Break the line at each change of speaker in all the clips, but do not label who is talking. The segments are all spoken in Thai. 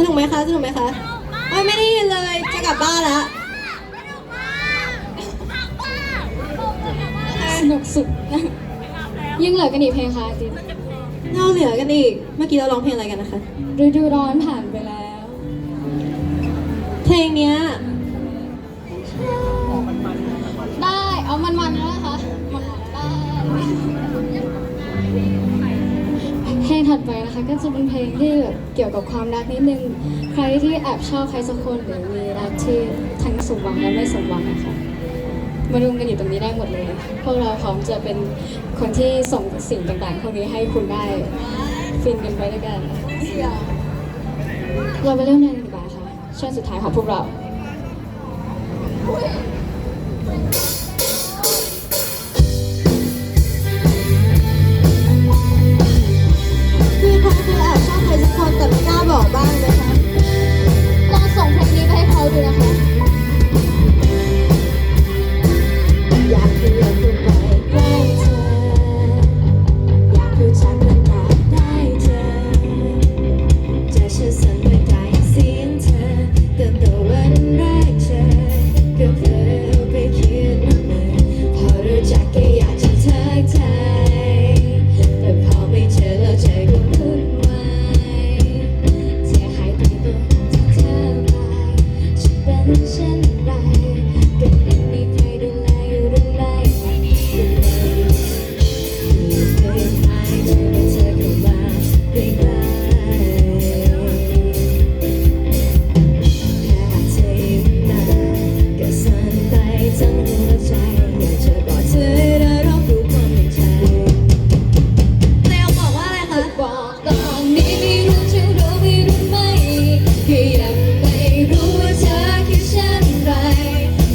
สนุกไหมคะสนุกไหมคะโอ้ไม่ได้ยินเลยจะกลับบ้านละ
สนุกสุดยิ่งเหลือกันอีกเพลงคะจิด
เราเหลือกันอีก เมื่อกี้เราร้องเพลงอะไรกันนะคะ
ฤดูร้อนผ่านไปแล้ว
เพลงเนี้ย
นก็จะเป็นเพลงที่แบบเกี่ยวกับความรักนิดนึง ใครที่แอบชอบใครสักคนหรือมีรักที่ทั้งสมหวังและไม่สมหวังนะคะมารวมกันอยู่ตรงนี้ได้หมดเลย พวกเราพร้อมจะเป็นคนที่ส่งสิ่งต่างๆพวกนี้ให้คุณได้ฟินกันไปด้วยกัน เราไปเริ่ม
ในกั
นดี
กว่าค่ะช่วงสุดท้า
ยขอ
งพวกเรา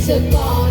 什么？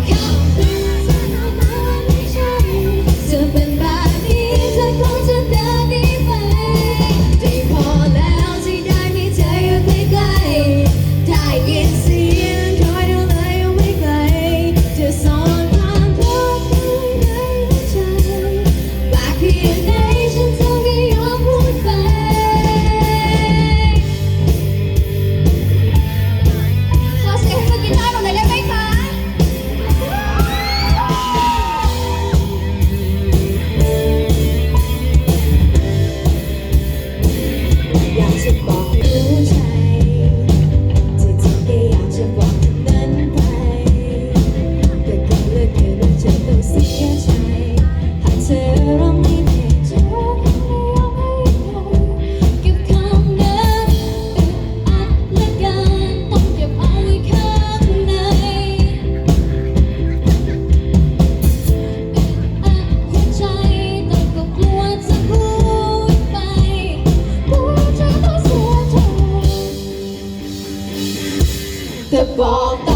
the ball.